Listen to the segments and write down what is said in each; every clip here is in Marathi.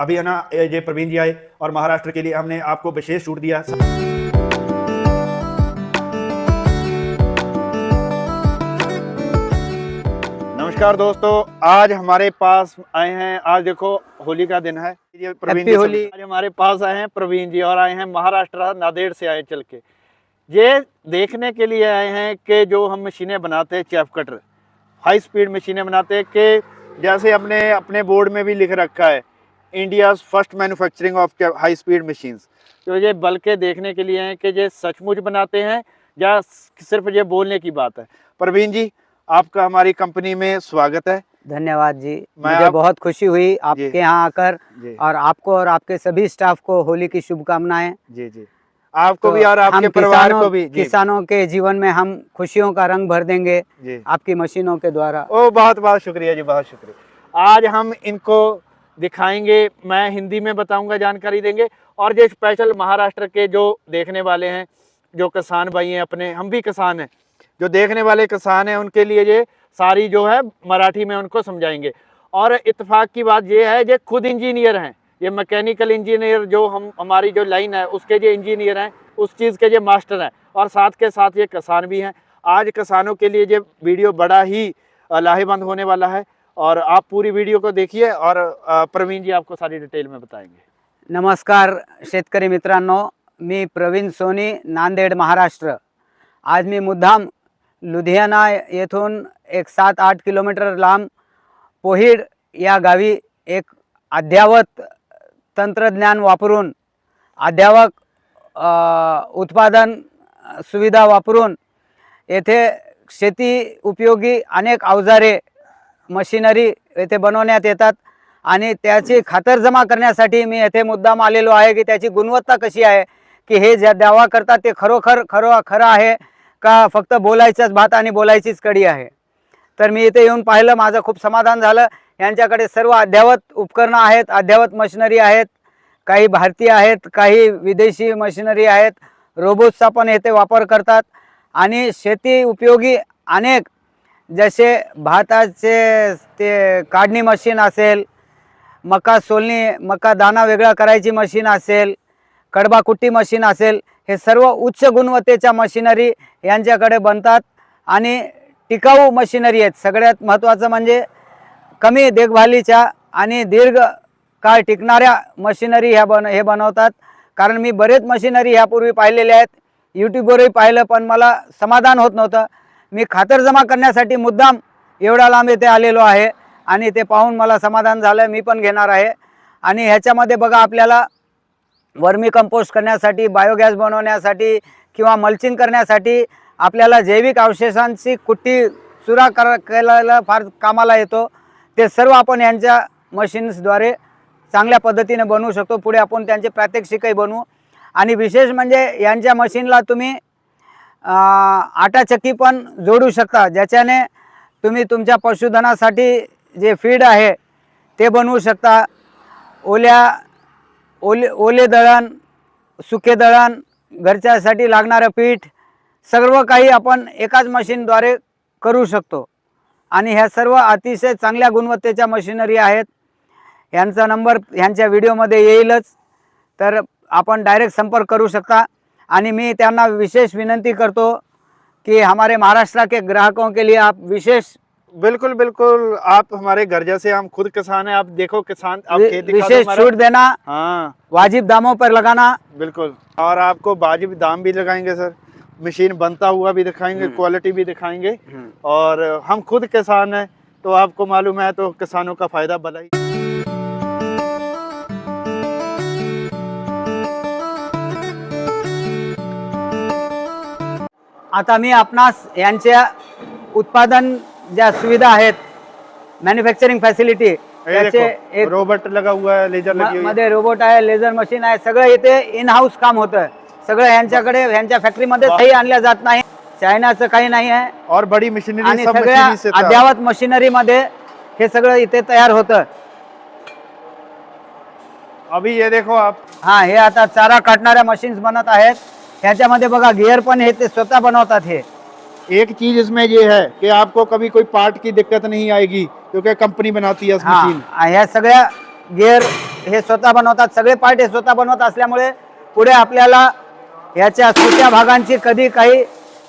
अभी है ना ये ये प्रवीण जी आए और महाराष्ट्र के लिए हमने आपको विशेष छूट दिया। नमस्कार दोस्तों आज हमारे पास आए हैं आज देखो होली का दिन है। प्रवीण जी होली। आज हमारे पास आए हैं प्रवीण जी और आए हैं महाराष्ट्र नादेड़ से आए चल के। ये देखने के लिए आए हैं कि जो हम मशीनें बनाते हैं चेफ कटर हाई स्पीड मशीनें बनाते हैं कि जैसे हमने अपने बोर्ड में भी लिख रखा है। India first manufacturing of high speed machines तो ये बल्कि देखने के लिए हैं कि ये सचमुच बनाते हैं या सिर्फ़ ये बोलने की बात है। प्रवीण जी आपका हमारी कंपनी में स्वागत है। धन्यवाद जी। मैं मुझे आप- बहुत खुशी हुई आपके यहाँ आकर और आपको और आपके सभी स्टाफ को होली की शुभकामनाएँ। जी जी। आपको तो भी और आपके परिवार को भी। किसानों के जीवन में हम खुशियों का रंग भर देंगे आपकी मशीनों के द्वारा। ओ बहुत बहुत शुक्रिया जी बहुत शुक्रिया। आज हम इनको दिखाएँगे, मैं हिंदी में बताऊँगा, जानकारी देंगे। और जो स्पेशल महाराष्ट्र के जो देखने वाले हैं, जो किसान भाई हैं अपने, हम भी किसान हैं, जो देखने वाले किसान हैं, उनके लिए ये सारी जो है, मराठी में उनको समझाएँगे। और इतफाक़ की बात ये है, ये खुद इंजीनियर हैं। ये मैकेनिकल इंजीनियर जो हम, हमारी जो लाइन है, उसके जो इंजीनियर हैं, उस चीज़ के जो मास्टर हैं। और साथ के साथ ये किसान भी हैं। आज किसानों के लिए ये वीडियो बड़ा ही लाहेबंद होने वाला है। और आप पूरी वीडियो को देखिए और प्रवीण जी आपको सारी डिटेल में बताएंगे। नमस्कार शेतकरी मित्रांनो मी प्रवीण सोनी नांदेड महाराष्ट्र. आज मी मुद्दाम लुधियाना येथून एक सात आठ किलोमीटर लांब पोहिड या गावी एक अध्यावत तंत्रज्ञान वापरून अध्यावक उत्पादन सुविधा वापरून येथे शेती उपयोगी अनेक अवजारे मशिनरी येथे बनवण्यात येतात. आणि त्याची खातरजमा करण्यासाठी मी येथे मुद्दाम आलेलो आहे की त्याची गुणवत्ता कशी आहे की हे ज्या दावा करतात ते खरोखर खरो खरं आहे का फक्त बोलायचंच भात आणि बोलायचीच कडी आहे? तर मी इथे येऊन पाहिलं माझं खूप समाधान झालं. यांच्याकडे सर्व अद्ययावत उपकरणं आहेत अद्ययावत मशिनरी आहेत काही भारतीय आहेत काही विदेशी मशिनरी आहेत. रोबोट्सचा पण येथे वापर करतात. आणि शेती उपयोगी अनेक जसे भाताचे ते काढणी मशीन असेल मका सोलणी मका दाणा वेगळा करायची मशीन असेल कडबा कुट्टी मशीन असेल हे सर्व उच्च गुणवत्तेच्या मशिनरी यांच्याकडे बनतात आणि टिकाऊ मशिनरी आहेत. सगळ्यात महत्त्वाचं म्हणजे कमी देखभालीच्या आणि दीर्घ काळ टिकणाऱ्या मशिनरी ह्या बन हे बनवतात. कारण मी बरेच मशिनरी ह्यापूर्वी पाहिलेल्या आहेत. यूट्यूबवरही पाहिलं पण मला समाधान होत नव्हतं. मी खातरजमा करण्यासाठी मुद्दाम एवढा लांब येथे आलेलो आहे आणि ते पाहून मला समाधान झालं मी पण घेणार आहे. आणि ह्याच्यामध्ये बघा आपल्याला वर्मी कंपोस्ट करण्यासाठी बायोगॅस बनवण्यासाठी किंवा मल्चिंग करण्यासाठी आपल्याला जैविक अवशेषांची कुट्टी चुरा कर केल्याला फार कामाला येतो. ते सर्व आपण यांच्या मशीन्सद्वारे चांगल्या पद्धतीने बनवू शकतो. पुढे आपण त्यांचे प्रात्यक्षिकही बनवू. आणि विशेष म्हणजे यांच्या मशीनला तुम्ही आटाचक्की पण जोडू शकता. ज्याच्याने तुम्ही तुमच्या पशुधनासाठी जे फीड आहे ते बनवू शकता. ओल्या ओले ओले दळण सुके दळण घरच्यासाठी लागणारं पीठ सर्व काही आपण एकाच मशीनद्वारे करू शकतो. आणि ह्या सर्व अतिशय चांगल्या गुणवत्तेच्या मशिनरी आहेत. ह्यांचा नंबर ह्यांच्या व्हिडिओमध्ये येईलच. तर आपण डायरेक्ट संपर्क करू शकता. आणि मी त्यांना विशेष विनंती करतो कि हमारे महाराष्ट्र के ग्राहकों के लिए आप विशेष बिल्कुल बिल्कुल। आप हमारे घर जैसे हम खुद किसान हैं। आप देखो किसान आप दो विशेष छूट देना हाँ। वाजिब दामों पर लगाना। बिल्कुल। और आपको वाजिब दाम भी लगाएँगे सर। मशीन बनता हुआ भी दिखाएँगे हम्म। क्वालिटी भी दिखाएँगे। और हम खुद किसान हैं तो आपको मालूम है तो किसानों का फ़ायदा भला ही आता मी आपणास यांच्या उत्पादन ज्या सुविधा आहेत मॅन्युफॅक्चरिंग फॅसिलिटी त्याचे एक रोबोट लगा हुआ है लेजर लगी हुई मध्ये रोबोट आहे लेझर मशीन आहे सगळं इथे इन हाऊस काम होतं. सगळं यांच्याकडे यांच्या फॅक्टरीमध्ये. काही आणल्या जात नाही. चायनाचं काही नाही आहे. और बड़ी मशीनरी आणि सब सगळ्या मशीनरी से था। अद्यावत मशिनरीमध्ये हे सगळं इथे तयार होतं. अभी ये देखो आप। हा हे आता चारा काटणाऱ्या मशीन्स बनत आहेत. ह्याच्यामध्ये बघा गिअर पण हे ते स्वतः बनवतात हे. एक चीज़ इसमें ये है कि आपको कभी कोई पार्ट की दिक्कत नहीं आएगी क्योंकि कंपनी बनाती है इस हा मशीन ह्या सगळ्या गिअर हे स्वतः बनवतात सगळे पार्ट हे स्वतः बनवत असल्यामुळे पुढे आपल्याला सुट्या भागांची कधी काही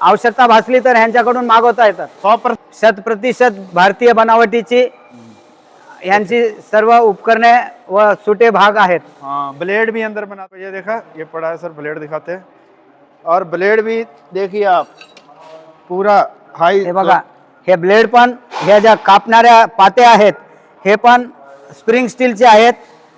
आवश्यकता भासली तर ह्यांच्याकडून मागवता येतात. सौ पर शत प्रतिशत भारतीय बनावटीची यांची सर्व उपकरणे व सुटे भाग आहेत. हाँ ब्लेड भी अंदर बना ये देखा ये पड़ा है सर ब्लेड दिखाते हैं। और ब्लेड भी देखिए आप पूरा हाई हे बघा हे ब्लेड पण ह्या ज्या कापणाऱ्या पात्या आहेत हे पण स्प्रिंग स्टीलचे आहेत.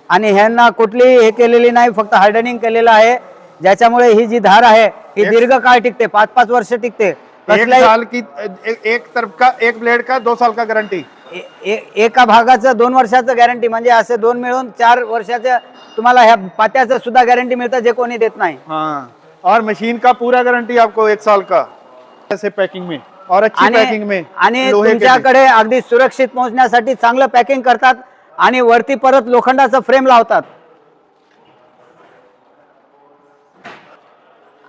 आणि ह्यांना कुठलीही हे केलेली नाही फक्त हार्डनिंग केलेलं आहे. ज्याच्यामुळे ही जी धार आहे ही एक- दीर्घ काळ टिकते पाच पाच वर्ष टिकते. एक कसल्याही साल की एक, एक तरफ का एक ब्लेड का दो साल का गारंटी ए- ए- एका भागाचं दोन वर्षाचं गॅरंटी म्हणजे असे दोन मिळून चार वर्षाचं तुम्हाला ह्या पात्याचं सुद्धा गॅरंटी मिळतं जे कोणी देत नाही. हाँ. और मशीन का पूरा गारंटी आपको एक साल का। ऐसे पैकिंग में और अच्छी पैकिंग में आणि। तुमच्याकडे अगदी सुरक्षित पोहोचण्यासाठी चांगलं पॅकिंग करतात आणि वरती परत लोखंडाचं फ्रेम लावतात.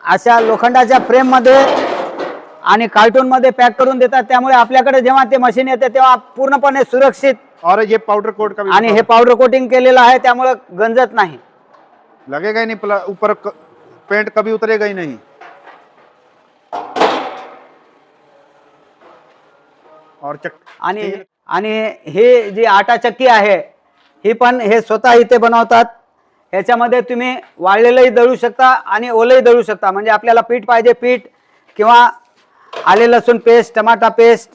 अशा लोखंडाच्या फ्रेममध्ये आणि कार्टून मध्ये पॅक करून देतात. त्यामुळे आपल्याकडे जेव्हा ते मशीन येते तेव्हा पूर्णपणे सुरक्षित और ये पाउडर कोट का भी आणि हे पावडर कोटिंग केलेलं आहे त्यामुळे गंजत नाही. लगेगा ही नहीं प्ला- ऊपर क- पेंट कभी उतरेगा ही नहीं। और चक आणि आणि ही जी आटा चक्की आहे ही पण हे स्वतः इथे बनवतात. ह्याच्यामध्ये तुम्ही वाळलेलंही दळू शकता आणि ओलंही दळू शकता. म्हणजे आपल्याला पीठ पाहिजे पीठ किंवा आले लसूण पेस्ट टमाटा पेस्ट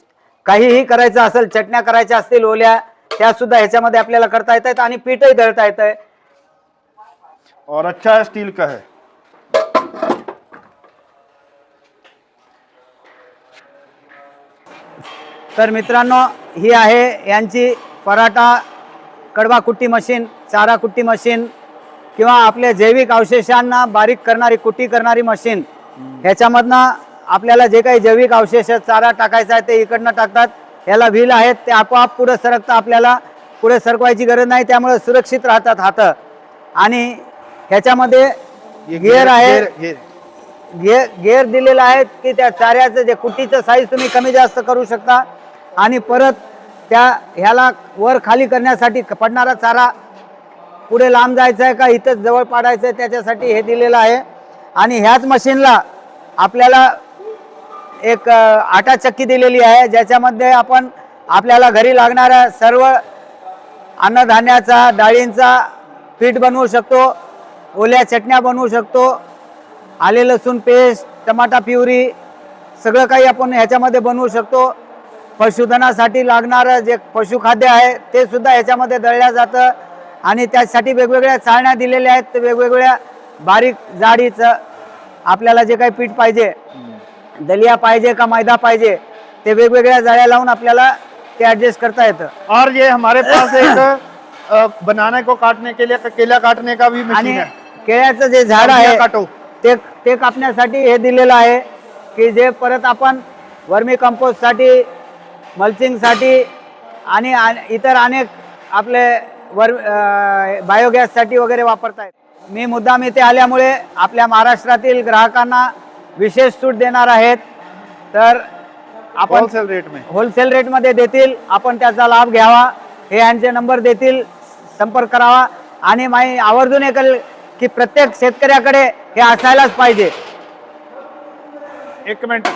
काहीही करायचं असेल चटण्या करायच्या असतील ओल्या त्या सुद्धा ह्याच्यामध्ये आपल्याला करता येत आहेत आणि पीठही दळता येत. आहे और अच्छा है स्टील का है। तर मित्रांनो ही आहे यांची पराठा कडवा कुट्टी मशीन चारा कुट्टी मशीन किंवा आपल्या जैविक अवशेषांना बारीक करणारी कुट्टी करणारी मशीन. ह्याच्यामधनं आपल्याला जे काही जैविक अवशेष चारा टाकायचा आहे ते इकडनं टाकतात. याला व्हील आहेत ते आपोआप पुढे सरकतं आपल्याला पुढे सरकवायची गरज नाही त्यामुळे सुरक्षित राहतात हातं. आणि ह्याच्यामध्ये गिअर आहे. गियर- गियर- गे गेअर दिलेला आहे की त्या चाऱ्याचं जे कुट्टीचं साईज तुम्ही कमी जास्त करू शकता आणि परत त्या ह्याला वर खाली करण्यासाठी पडणारा चारा पुढे लांब जायचा आहे का इथंच जवळ पाडायचं आहे त्याच्यासाठी हे दिलेलं आहे. आणि ह्याच मशीनला आपल्याला एक आटा चक्की दिलेली आहे ज्याच्यामध्ये आपण आपल्याला घरी लागणाऱ्या सर्व अन्नधान्याचा डाळींचा पीठ बनवू शकतो ओल्या चटण्या बनवू शकतो आले लसूण पेस्ट टमाटा प्युरी सगळं काही आपण ह्याच्यामध्ये बनवू शकतो. पशुधनासाठी लागणारं जे पशुखाद्य आहे ते सुद्धा ह्याच्यामध्ये दळल्या जातं. आणि त्यासाठी वेगवेगळ्या चाळण्या दिलेल्या आहेत. ते वेगवेगळ्या बारीक जाडीचं आपल्याला जे काही पीठ पाहिजे दलिया पाहिजे का मैदा पाहिजे ते वेगवेगळ्या जाळ्या लावून आपल्याला ते ॲडजस्ट करता येतं. और ये हमारे पास एक बनाने को काटने के लिए केला काटने का भी आणि केळ्याचं जे झाड आहे काटो। ते ते कापण्यासाठी हे दिलेलं आहे की जे परत आपण वर्मी कंपोस्टसाठी मल्चिंगसाठी आणि इतर अनेक आपले वर बायोगॅससाठी वगैरे वापरतायत. मी मुद्दाम इथे आल्यामुळे आपल्या महाराष्ट्रातील ग्राहकांना विशेष सूट देणार आहेत. तर आपण होलसेल रेट होलसेल रेटमध्ये देतील. आपण त्याचा लाभ घ्यावा. हे यांचे नंबर देतील. संपर्क करावा. आणि माही आवर्जून एकल की प्रत्येक शेतकऱ्याकडे हे असायलाच पाहिजे. एक मिनट.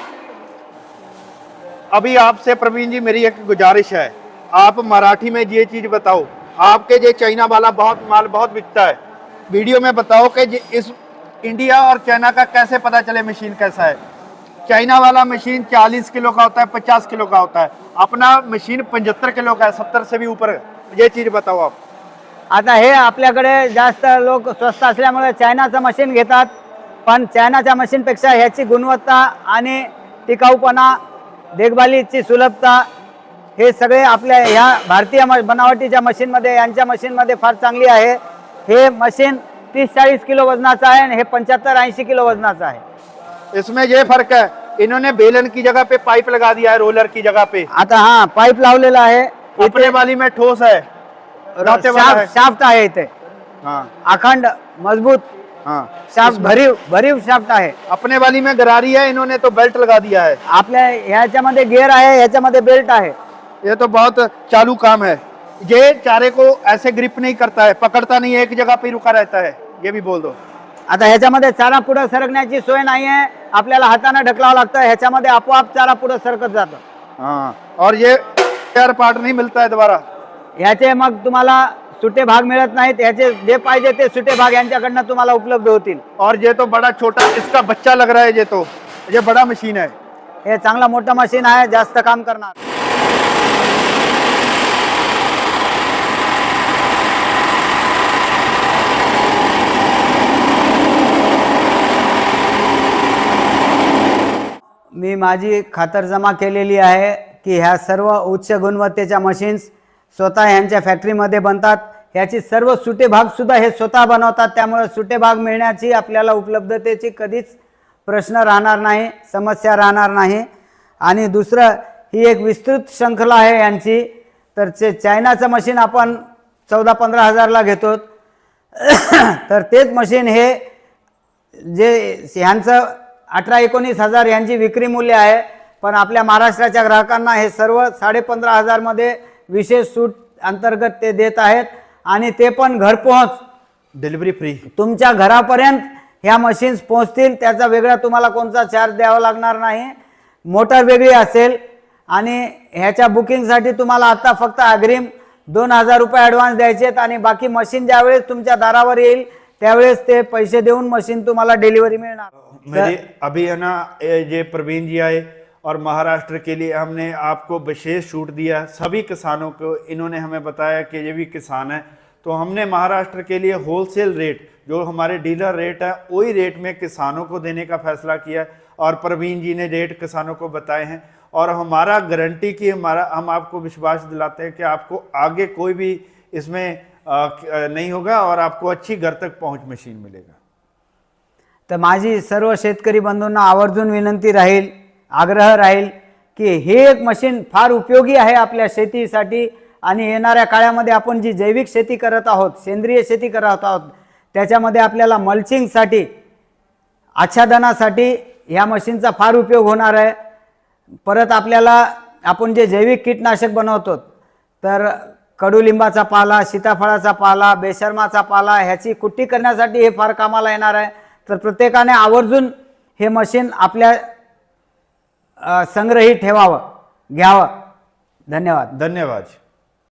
अभी आपसे प्रवीण जी, मेरी एक गुजारिश है। आप मराठी में ये चीज़ बताओ। आपके ये चाइना वाला बहुत माल बहुत बिकता है। वीडियो में बताओ कि इस इंडिया और चाइना का कैसे पता चले मशीन कैसा है? चाइना वाला मशीन 40 किलो का होता है 50 किलो का होता है। अपना मशीन 75 किलो का है 70 से भी ऊपर ये चीज़ बताओ आप। आता हे आपल्याकडे जास्त लोग लोक स्वस्त असल्यामुळे चायनाचं मशीन घेतात. पण चायनाच्या मशीनपेक्षा ह्याची गुणवत्ता आणि टिकाऊपणा देखभालीची सुलभता हे सगळे आपल्या ह्या भारतीय म- बनावटीच्या मशीनमध्ये यांच्या मशीनमध्ये फार चांगली आहे. हे मशीन तीस चाळीस किलो वजनाचं आहे आणि हे पंच्याहत्तर ऐंशी किलो वजनाचं आहे. इसमें ये फर्क है इन्होंने बेलन की जगह पे पाइप लगा दिया है रोलर की जगह पे। आता हा पाईप लावलेला आहे. अपने वाली में ठोस है। शाफ्ट आहे इथे. हाँ। अखंड मजबूत हाँ। शाफ्ट भरीव भरीव शाफ्ट आहे। अपने वाली में गरारी है इन्होंने तो बेल्ट लगा दिया है। आपल्या ह्याच्यामध्ये गिअर आहे ह्याच्यामध्ये बेल्ट आहे। ये तो बहुत चालू काम है। ये चारे को ऐसे ग्रिप नहीं करता है पकड़ता नहीं है एक जगह पे रुका रहता है। ये भी बोल दो। आता ह्याच्यामध्ये चारा पुढं सरकण्याची सोय नाही आहे आपल्याला हाताने ढकलावं लागतं ह्याच्यामध्ये आपोआप चारा पुढं सरकत जातं. हाँ और ये पार्ट नहीं मिलता है दोबारा। ह्याचे मग तुम्हाला सुटे भाग मिळत नाहीत ह्याचे जे पाहिजे ते सुटे भाग यांच्याकडनं तुम्हाला उपलब्ध होतील. और ये तो बड़ा छोटा इसका बच्चा लग रहा है ये तो ये बड़ा मशीन है। हे चांगला मोठं मशीन आहे जास्त काम करणार. मी माझी खातर जमा केलेली आहे की ह्या सर्व उच्च गुणवत्तेच्या मशीन्स स्वतः ह्यांच्या फॅक्टरीमध्ये बनतात. ह्याची सर्व सुटे भागसुद्धा हे स्वतः बनवतात. त्यामुळे सुटे भाग मिळण्याची आपल्याला उपलब्धतेची कधीच प्रश्न राहणार नाही समस्या राहणार नाही. आणि दुसरं ही एक विस्तृत शृंखला आहे यांची. तर ते चायनाचं मशीन आपण चौदा पंधरा हजारला घेतो. तर तेच मशीन हे जे ह्यांचं अठरा एकोणीस हजार यांची विक्री मूल्य आहे. पण आपल्या महाराष्ट्राच्या ग्राहकांना हे सर्व साडे पंधरा हजारमध्ये विशेष सूट अंतर्गत ते देत आहेत आणि ते पण घरपोहोच डिलीवरी फ्री तुमच्या घरापर्यंत ह्या मशीन्स पोहोचतील त्याचा वेगळा तुम्हाला कोणता चार्ज द्यावा लागणार नाही. मोटर वेगळी असेल आणि ह्याच्या बुकिंगसाठी तुम्हाला आता फक्त अग्रिम दोन हजार रुपये ॲडव्हान्स द्यायचे आहेत आणि बाकी मशीन ज्यावेळेस तुमच्या दारावर येईल त्यावेळेस ते पैसे देऊन मशीन तुम्हाला डिलिव्हरी मिळणार. मेरी अभी ना ये ये प्रवीण जी आए और महाराष्ट्र के लिए हमने आपको विशेष छूट दिया। सभी किसानों को इन्होंने हमें बताया कि ये भी किसान है। तो हमने महाराष्ट्र के लिए होलसेल रेट जो हमारे डीलर रेट है, वही रेट में किसानों को देने का फैसला किया और प्रवीण जी ने रेट किसानों को बताए हैं। और हमारा गारंटी की हमारा, हम आपको विश्वास दिलाते हैं कि आपको आगे कोई भी इसमें नहीं होगा और आपको अच्छी घर तक पहुँच मशीन मिलेगा। तर माझी सर्व शेतकरी बंधूंना आवर्जून विनंती राहील। आग्रह राहील की हे एक मशीन फार उपयोगी आहे आपल्या शेतीसाठी आणि येणाऱ्या काळामध्ये आपण जी जैविक शेती करत आहोत सेंद्रिय शेती करत आहोत त्याच्यामध्ये आपल्याला मल्चिंगसाठी आच्छादनासाठी ह्या मशीनचा फार उपयोग होणार आहे. परत आपल्याला आपण जे जैविक कीटनाशक बनवतो तर कडुलिंबाचा पाला सीताफळाचा पाला बेशर्माचा पाला ह्याची कुट्टी करण्यासाठी हे फार कामाला येणार आहे. तर प्रत्येकाने आवर्जून हे मशीन आपल्या संग्रही ठेवावं घ्यावं. धन्यवाद. धन्यवाद.